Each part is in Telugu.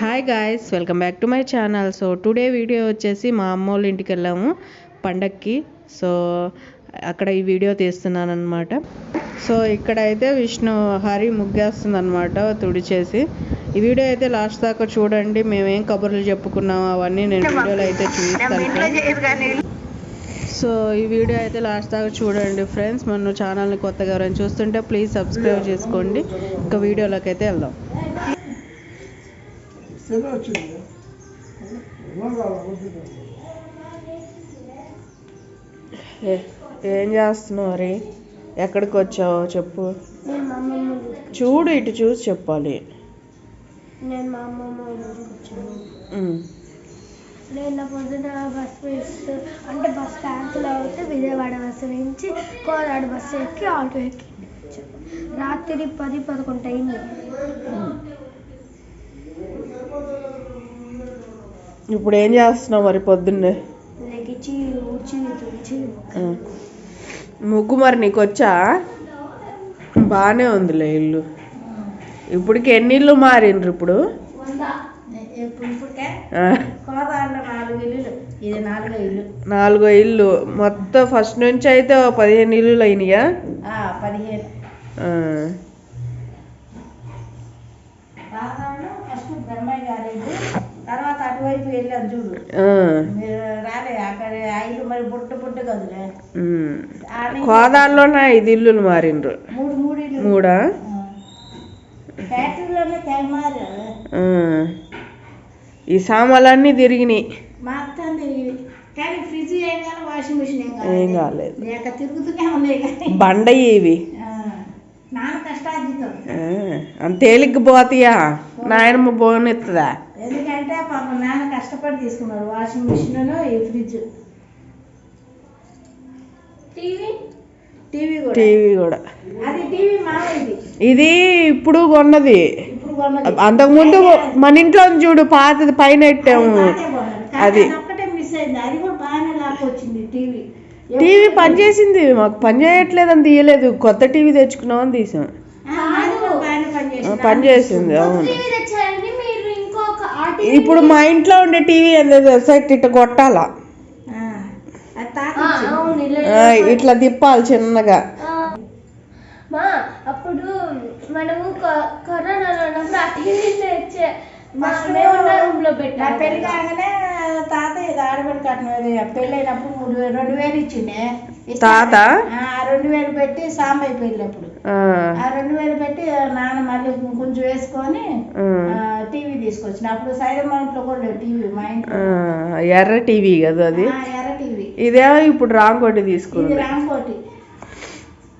Hi guys welcome back to my channel so today video వచ్చేసి మా అమ్మ వాళ్ళ ఇంటికి వెళ్ళాము పండక్కి. సో అక్కడ ఈ వీడియో తీస్తున్నాను అనమాట సో ఇక్కడ అయితే విష్ణు హరి ముగ్గేస్తుంది అనమాట తుడిచేసి. ఈ వీడియో అయితే లాస్ట్ దాకా చూడండి మేమేం కబుర్లు చెప్పుకున్నాం అవన్నీ నేను వీడియోలో అయితే చూపిస్తాను సో ఈ వీడియో అయితే లాస్ట్ దాకా చూడండి ఫ్రెండ్స్ మన ఛానల్ని కొత్తగా ఎవరైనా చూస్తుంటే ప్లీజ్ సబ్స్క్రైబ్ చేసుకోండి. ఇంకా వీడియోలోకి అయితే వెళ్దాం. ఏ- ఏం చేస్తున్నావు రే? ఎక్కడికి వచ్చావో చెప్పు. చూడు ఇటు చూసి చెప్పాలి. నేను మా అమ్మమ్మ ఊరికి వచ్చాను. ఉమ్. నేను పొద్దున బస్ వేస్తూ అంటే బస్ స్టాండ్లో అయితే విజయవాడ బస్సు నుంచి కోలాడు బస్సు ఎక్కి ఆటో ఎక్కి. రాత్రి పది పదకొండు అయింది. ఇప్పుడు ఏం చేస్తున్నావు మరి పొద్దున్నే? లెగిచి ఊడ్చి తుడిచి ఆ. ముగ్గు మరి నీకు వచ్చా బాగానే ఉందిలే ఇల్లు. ఇప్పటికి ఎన్ని ఇల్లు మారిండ్రు ఇప్పుడు? నాలుగు ఇల్లులు. ఇది నాలుగో ఇల్లు. నాలుగో ఇల్లు. మొత్తం ఫస్ట్ నుంచి అయితే పదిహేను ఇల్లులు అయినాయా? పదిహేను ఆ. కోదాడలో ఫస్ట్ బ్రహ్మయ్య గారి ఇల్లు అటువైపు వెళ్ళారు చూడు. రాలే అక్కడ ఆ ఇల్లు మరి బుట్ట బుట్ట కదులే కోదాడలోనే ఐదు ఇల్లులు మారిండ్రు. మూడు మూడు ఇల్లు మూడా? ఫ్యాక్టరీలోనే ఆ. ఈ సామాన్లన్నీ తిరిగినాయి. మా అత్త తిరిగి కానీ ఫ్రిడ్జ్ ఏం కానీ వాషింగ్ మిషన్ ఏం ఏం కాలేదు. లేక తిరుగుతూనే ఉన్నాయి బండయి ఇవి. నాన్న కష్టార్జితం. అంత తేలిగ్గా పోతాయా? నాయనమ్మ బోనెత్తదా? కష్టపడి తీసుకున్నాడు. వాషింగ్ మిషన్ ఈ ఫ్రిడ్జ్? టీవీ? టీవీ కూడా. టీవీ కూడా. అది టీవీ మామూలుది ఇది ఇప్పుడు కొన్నది. ఇప్పుడు కొన్నది. అంతకుముందు మన ఇంట్లో ఉంది చూడు పాతది పైన పెట్టాము. అది. అది. ఒక్కటే మిస్ అయింది. అది కూడా బాగానే లాక్కొచ్చింది టీవీ. టీవీ పనిచేసింది మాకు పని చేయట్లేదని తీయలేదు. కొత్త టీవీ తెచ్చుకున్నామని తీసాం. కూడా బాగానే ఆ, పనిచేసింది పనిచేసింది అవును. ఇప్పుడు మా ఇంట్లో ఉండే టీవీ ఏంటో సెట్ ఇట్లా కొట్టాలా? ఇట్లా తిప్పాలి చిన్నగా. మా అప్పుడు మనము కరోనాలో ఉన్నప్పుడు ఆ టీవీ తెచ్చే పెళ్ళి కాగానే తాత ఇది ఆడబడి కట్టిన పెళ్ళి అయినప్పుడు మూడు వేలు రెండు వేలు ఇచ్చిండే. తాత? ఆ, రెండు వేలు పెట్టి సాంబయ్య పెళ్ళి అప్పుడు. ఆ, రెండు వేలు పెట్టి నాన్న మళ్ళీ కొంచెం వేసుకొని టీవీ తీసుకొచ్చిన. అప్పుడు సైడ్ మౌంట్లో కూడా టీవీ మా ఇంట్లో. ఎర్ర టీవీ కదా అది? ఎర్ర టీవీ. ఇదేమో ఇప్పుడు రాంకోటి ఇది తీసుకుంది రాంకోటి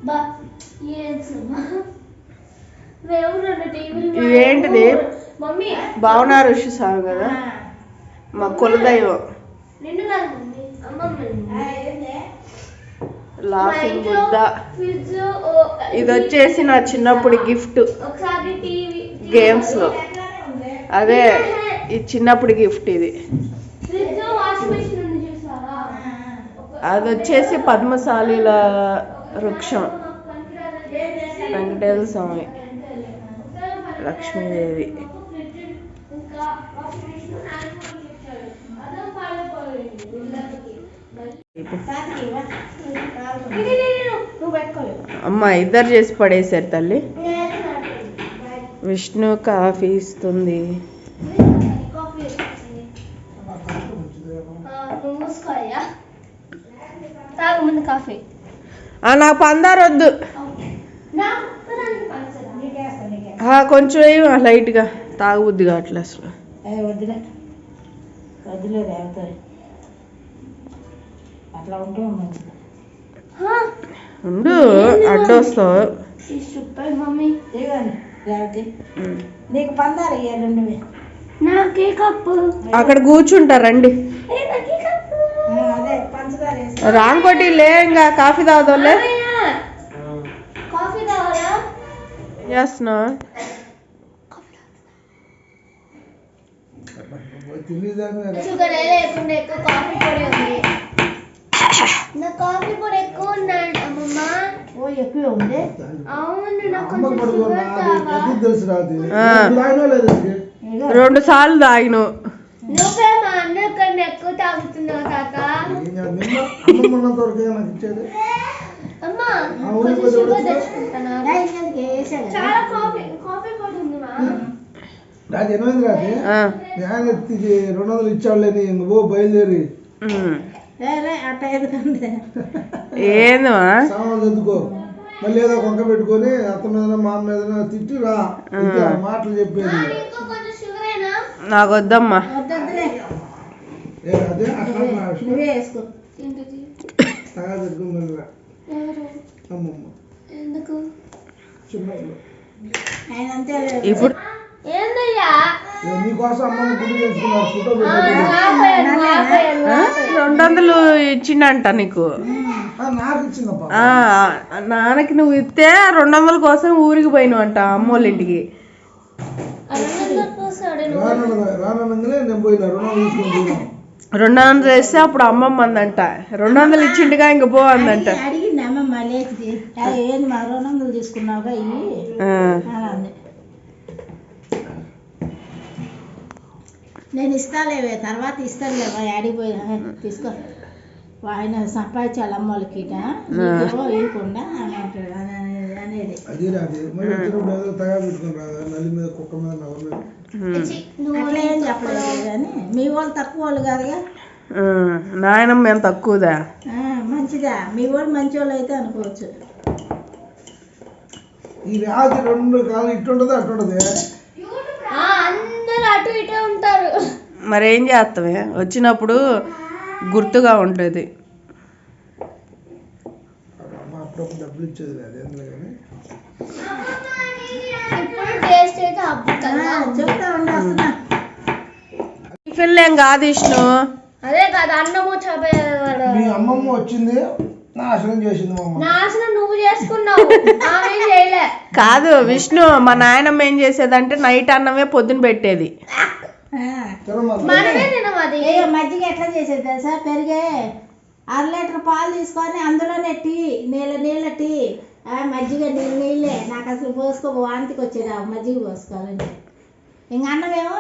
మా ఇదేంటిది? భావన ఋషి సాగు కదా. మా కులదైవం. నిన్ను కాదు మమ్మీ. అమ్మమ్మ? లాఫింగ్ బుద్ధ ఇది వచ్చేసి నా చిన్నప్పుడు గిఫ్ట్ ఒకసారి టీవీ గేమ్స్లో. ఎట్లానే ఉంది? అదే ఈ చిన్నప్పుడు గిఫ్ట్ ఇది. ఫ్రిడ్జ్ వాషింగ్ మెషిన్ ఉంది చూసారా అది వచ్చేసి పద్మశాలిల వృక్షం. వెంకటేశ్వర స్వామి లక్ష్మీదేవి. ఇంకా అమ్మ ఇద్దరు చేసి పడేశారు తల్లి. విష్ణు కాఫీ ఇస్తుంది. నాకు పందారు వద్దు. కొంచెం లైట్గా. తాగుబుద్ది కావట్లే అసలు. అట్లా ఉంటే మంచిది ఉండు అడ్డొస్తావు. నీకు రెండు అక్కడ కూర్చుంటారు రండి. రాంకోటి లే ఇంకా కాఫీ తాగుదాంలే చేస్తున్నావు షుగర్ లేకుండా ఎక్కువ కాఫీ పొడి ఉంది. నా కాఫీ పొడి ఓ ఎక్కువ ఉంది. అవును నాకు అమ్మ కొంచెం పడుకో షుగర్ కావాలి తెలుసు రాదు ఆ. తాగినో లేదు ఇదిగో. రెండు సార్లు తాగిను నువ్వే మా అన్న కన్నా ఎక్కువ తాగుతున్నావు తాత. ఏం చేయాలి? నిన్న అమ్మమ్మ ఉన్నంత వరకు నాకు ఇచ్చేది. అమ్మా ఆ ఊరికి కొంచెం పోతే షుగర్ వద్దా? తెచ్చుకుంటానా? చాలా కాఫీ కాఫీ పొడి ఉంది మా. రాజు ఎనిమిది రాజు ఆ, నేను ఇది రెండు వందలు ఇచ్చాడులేని బయలుదేరి. ఏందమ్మా చదువుకో మళ్ళీ ఏదో కొంక పెట్టుకొని అత్త మీద మా మీద తిట్టి రా మాటలు చెప్పేది. నాకు వద్దమ్మా. ఇప్పుడు ఏందయ్యా? నీకోసం గుడి ఫోటో. రెండు వందలు ఇచ్చిండంట నీకు. నాన్నకి నువ్వు ఇస్తే రెండు వందల కోసం ఊరికి పోయినావు అంట అమ్మోళ్ళ ఇంటికి రెండు వందలు వేస్తే అప్పుడు అమ్మమ్మ అందంట రెండు వందలు ఇచ్చిండుగా ఇంక పో అందంట. అడిగింది అమ్మమ్మ తీసుకున్నావుగా ఇవి ఆ, అని అంది నేను ఇస్తాలేవే తర్వాత ఇస్తానులేవా ఆడిపోయినా తీసుకో. ఆయన సంపాదించాలి అమ్మోళ్ళకి నీకేమో ఇవ్వకుండా అని అంటాడు అని అనేది- అట్లా ఏం చెప్పలేదు కానీ మీ వాళ్ళు తక్కువ వాళ్ళు కాదుగా? నాయనమ్మ ఏం తక్కువదా? ఆ, మంచిదా? మీ వాళ్ళు మంచి వాళ్ళు అయితే అనుకోవచ్చు. ఈ రాజు రెండు అట్టుంటది? ఆ, అందరూ అటు ఇటే ఉంటారు. మరి ఏం చేస్తామే వచ్చినప్పుడు గుర్తుగా ఉంటుంది టిఫిన్లు ఏం కాదు ఇష్ను అదే కాదు అన్నము చదివాడు మీ అమ్మమ్మ వచ్చింది. నాశనం చేసింది నువ్వు చేసుకున్నావు. ఆమె ఏం చేయలే. కాదు విష్ణు మా నాయనమ్మ ఏం చేసేదంటే నైట్ అన్నమే పొద్దున పెట్టేది. మనమే తినమది మజ్జిగ ఎట్లా చేసేది తెలుసా? పెరిగే అర లీటర్ పాలు తీసుకొని అందులోనే టీ నీళ్ళ నీళ్ళ టీ. ఆ, మజ్జిగ నీళ్ళు నీళ్ళే. నాకు అసలు పోసుకో వాంతికి వచ్చేది ఆ మజ్జిగ పోసుకోవాలంటే ఇంక అన్నమేమో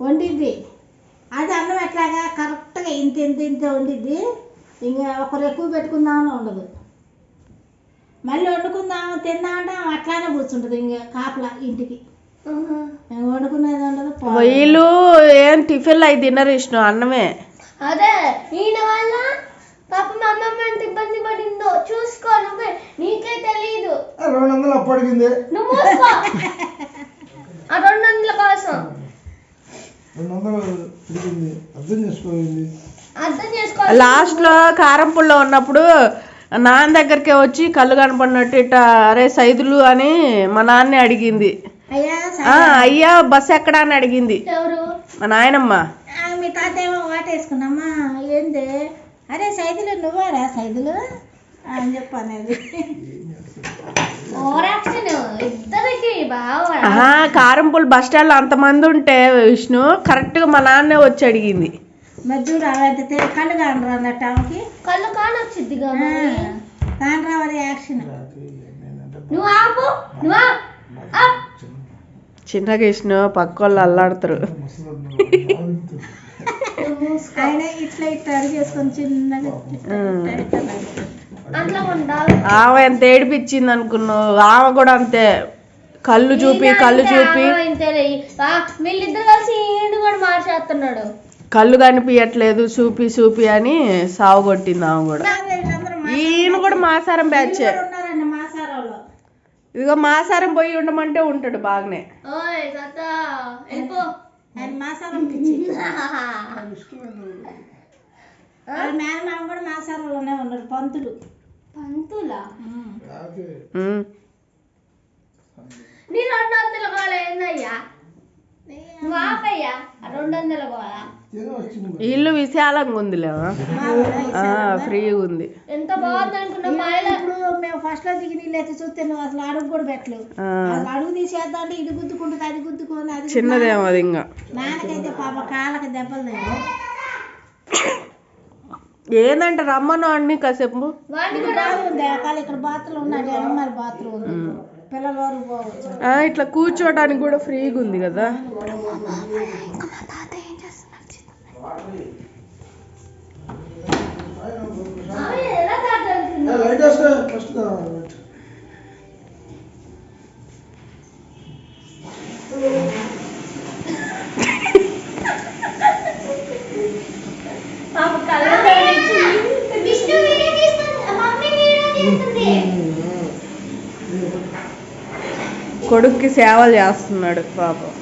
వండిద్ది. అది అన్నం ఎట్లాగా? కరెక్ట్గా ఇంత ఇంత ఇంత వండిద్ది. ఇంకా ఒకరు ఎక్కువ పెట్టుకుందామని ఉండదు. మళ్ళీ వండుకుందాము తిందామంటే అట్లానే కూర్చుంటుంది ఇంకా కాపలా ఇంటికి. వండుకునేది ఉండదు వీళ్ళు ఏం టిఫిన్లు అవి తినరు ఇష్ను అన్నమే. అదే ఈయన వల్ల పాప మా అమ్మమ్మ ఎంత ఇబ్బంది పడిందో చూసుకో నువ్వే నీకే తెలియదు రెండు వందలు అప్పటికింది నువ్వు మూసుకో. ఆ రెండు వందల కోసం. రెండు వందలు తిరిగింది అర్థం చేసుకోయింది అర్థం చేసుకో లాస్ట్లో కారం పుల్ల ఉన్నప్పుడు నాన్న దగ్గరికి వచ్చి కళ్ళు కనపడినట్టు ఇట్ట అరే సైదులు అని మా నాన్నే అడిగింది. అయ్యా ఆ అయ్యా బస్ ఎక్కడా? అని అడిగింది. మా నాయనమ్మ. మీ తాత ఏమో వాటేసుకున్నామా ఏంది? అరే సైదులు నువ్వారా సైదులు? అని చెప్పనేది ఓరాక్షన్ ఇద్దరికి బాగా ఆహా కారం పుల్ల బస్ స్టాండ్ అంతమంది ఉంటే విష్ణు కరెక్ట్గా మా నాన్నే వచ్చి అడిగింది. మరి చూడు కళ్ళు కానరా అన్నట్టు ఆమెకి? కళ్ళు మరి? కానరా వారి యాక్షన్? నువ్వు ఆపు. చిన్నగా విష్ణు పక్క వాళ్ళు అల్లాడతారు. ఆయన ఇట్లా ఇట్లా అడిగేసుకొని చిన్నగా ఆమె ఎంత ఏడిపించింది అనుకున్నావు ఆమె కూడా అంతే. కళ్ళు చూపి కళ్ళు చూపి. వీళ్ళిద్దరు కలిసి ఈయన కూడా మార్చేస్తున్నాడు. కళ్ళు కనిపించట్లేదు చూపి చూపి అని సావు కొట్టింది ఆమె కూడా. ఈయన కూడా మాసారం బ్యాచ్. ఇదిగో మాసారం పోయి ఉండమంటే ఉంటాడు బాగానే. మేనమామ కూడా మాసారంలోనే ఉన్నారు పంతులు. నీ రెండు వందల గోళ ఏందయ్యా? నువ్వు ఆపయ్యా? ఆ రెండు వందల గోళ ఇల్లు విశాలంగా బాగుందా? ఫ్రీగా ఉంది. ఎంత బాగుంది అనుకున్నా మేము ఫస్ట్లో దిగి నీళ్ళు అయితే చూస్తే నువ్వు అసలు అడుగు కూడా పెట్టలేవు. అడుగు తీసేద్దాం అంటే ఇది గుద్దుకుంటుంది అది గుద్దుకొని అది చిన్నదేమో అది ఇంకా. నాన్నకైతే పాప కాళ్ళకి దెబ్బలు తగిలాయి. ఏందంటే రమ్మను అన్ని కాసేపు. ఇక్కడ బాత్రూమ్ ఉన్నది మరి బాత్రూమ్ పిల్లల ఇట్లా కూర్చోడానికి కూడా ఫ్రీగా ఉంది కదా. కొడుక్కి సేవలు చేస్తున్నాడు పాపం.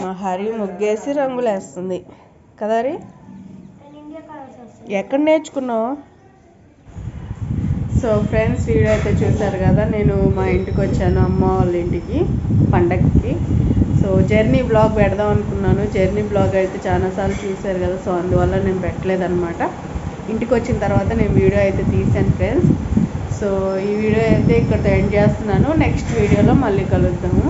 మా హరి ముగ్గేసి రంగులేస్తుంది. కదా హరి? ఎక్కడ నేర్చుకున్నావు? సో ఫ్రెండ్స్ వీడియో అయితే చూసారు కదా నేను మా ఇంటికి వచ్చాను అమ్మ వాళ్ళ ఇంటికి పండగకి సో జర్నీ బ్లాగ్ పెడదాం అనుకున్నాను. జర్నీ బ్లాగ్ అయితే చాలాసార్లు చూశారు కదా సో అందువల్ల నేను పెట్టలేదనమాట ఇంటికి వచ్చిన తర్వాత నేను వీడియో అయితే తీసాను ఫ్రెండ్స్ సో ఈ వీడియో అయితే ఇక్కడ ఎండ్ చేస్తున్నాను. నెక్స్ట్ వీడియోలో మళ్ళీ కలుద్దాము.